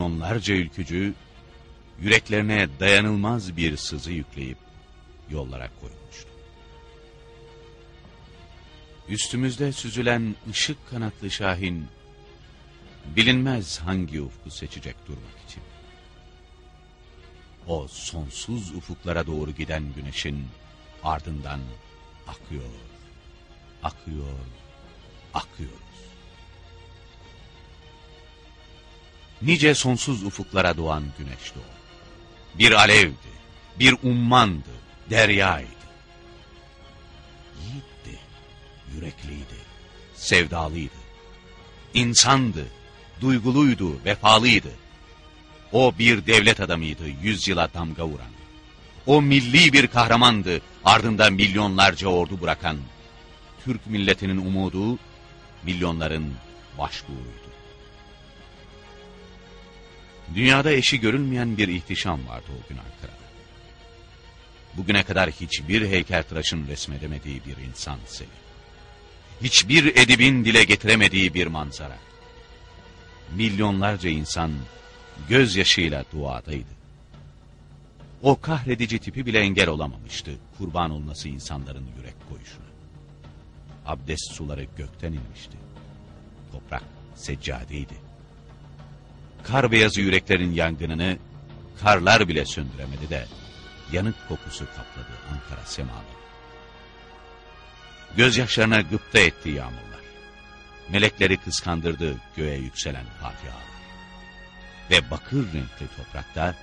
Onlarca ülkücü yüreklerine dayanılmaz bir sızı yükleyip yollara koyulmuştu. Üstümüzde süzülen ışık kanatlı şahin bilinmez hangi ufku seçecek durmak için. O sonsuz ufuklara doğru giden güneşin ardından akıyor, akıyor, akıyoruz. Nice sonsuz ufuklara doğan güneşti o. Bir alevdi, bir ummandı, deryaydı. Yiğitti, yürekliydi, sevdalıydı. İnsandı, duyguluydu, vefalıydı. O bir devlet adamıydı, yüzyıla damga vuran. O milli bir kahramandı, ardında milyonlarca ordu bırakan. Türk milletinin umudu, milyonların başbuğuydu. Dünyada eşi görülmeyen bir ihtişam vardı o gün Ankara'da. Bugüne kadar hiçbir heykeltıraşın resmedemediği bir insan seli. Hiçbir edibin dile getiremediği bir manzara. Milyonlarca insan gözyaşıyla duadaydı. O kahredici tipi bile engel olamamıştı kurban olması insanların yürek koyuşuna. Abdest suları gökten inmişti. Toprak seccadeydi. Kar beyazı yüreklerin yangınını karlar bile söndüremedi de yanık kokusu kapladı Ankara semaları. Gözyaşlarına gıpta etti yağmurlar. Melekleri kıskandırdı göğe yükselen fatihalar. Ve bakır renkli toprakta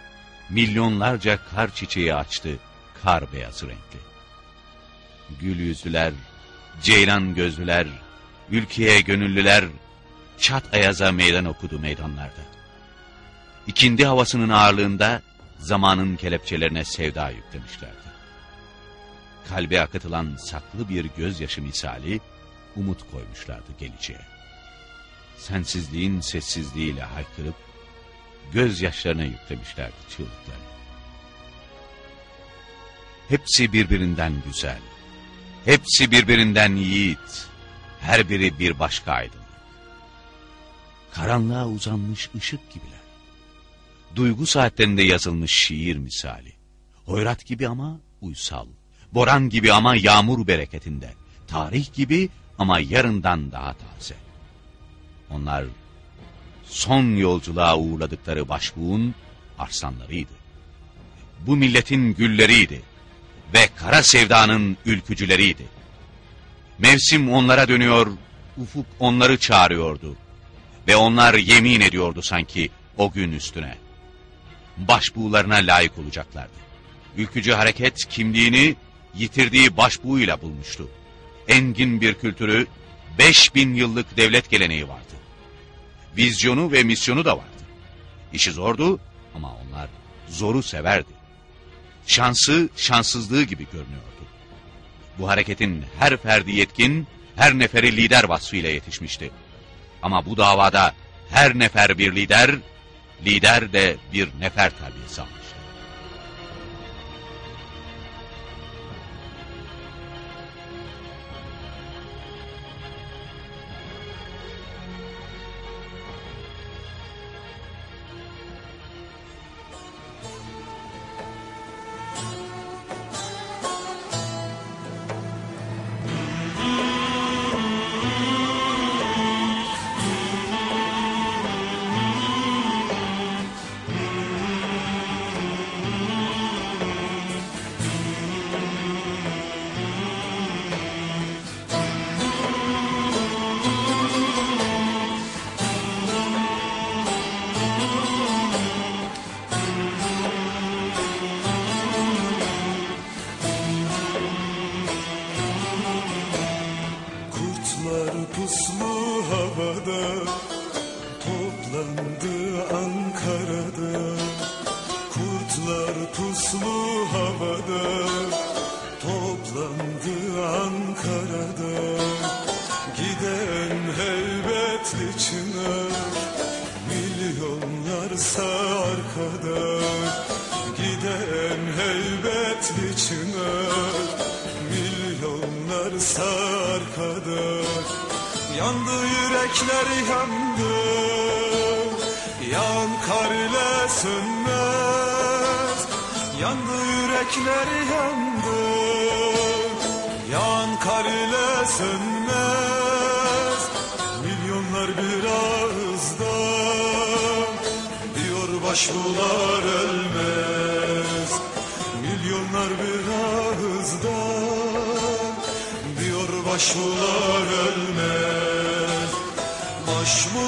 milyonlarca kar çiçeği açtı kar beyazı renkli. Gül yüzlüler, ceylan gözlüler, ülkeye gönüllüler, çat ayaza meydan okudu meydanlarda. İkindi havasının ağırlığında zamanın kelepçelerine sevda yüklemişlerdi. Kalbe akıtılan saklı bir gözyaşı misali umut koymuşlardı geleceğe. Sensizliğin sessizliğiyle haykırıp gözyaşlarına yüklemişlerdi çığlıklarını. Hepsi birbirinden güzel, hepsi birbirinden yiğit, her biri bir başka aydınlık. Karanlığa uzanmış ışık gibiler. Duygu saatlerinde yazılmış şiir misali. Hoyrat gibi ama uysal, boran gibi ama yağmur bereketinde, tarih gibi ama yarından daha taze. Onlar son yolculuğa uğurladıkları başbuğun arslanlarıydı. Bu milletin gülleriydi ve kara sevdanın ülkücüleriydi. Mevsim onlara dönüyor, ufuk onları çağırıyordu. Ve onlar yemin ediyordu sanki o gün üstüne. Başbuğlarına layık olacaklardı. Ülkücü hareket kimliğini yitirdiği başbuğuyla bulmuştu. Engin bir kültürü, beş bin yıllık devlet geleneği vardı. Vizyonu ve misyonu da vardı. İşi zordu ama onlar zoru severdi. Şansı şanssızlığı gibi görünüyordu. Bu hareketin her ferdi yetkin, her neferi lider vasfıyla yetişmişti. Ama bu davada her nefer bir lider, lider de bir nefer terbiyesi almıştı. Havada Toplandı Ankara'da. Kurtlar puslu havada Toplandı Ankara'da. Giden heybetli çınar Milyonlarsa arkada. Giden heybetli çınar Milyonlarsa arkada Yandı yürekler yandı Yan kar ile sönmez. Yandı yürekler yandı Yağan kar ile sönmez. Milyonlar bir Diyor başbuğlar ölmez. Milyonlar bir Başbuğlar ölmez. Başbuğ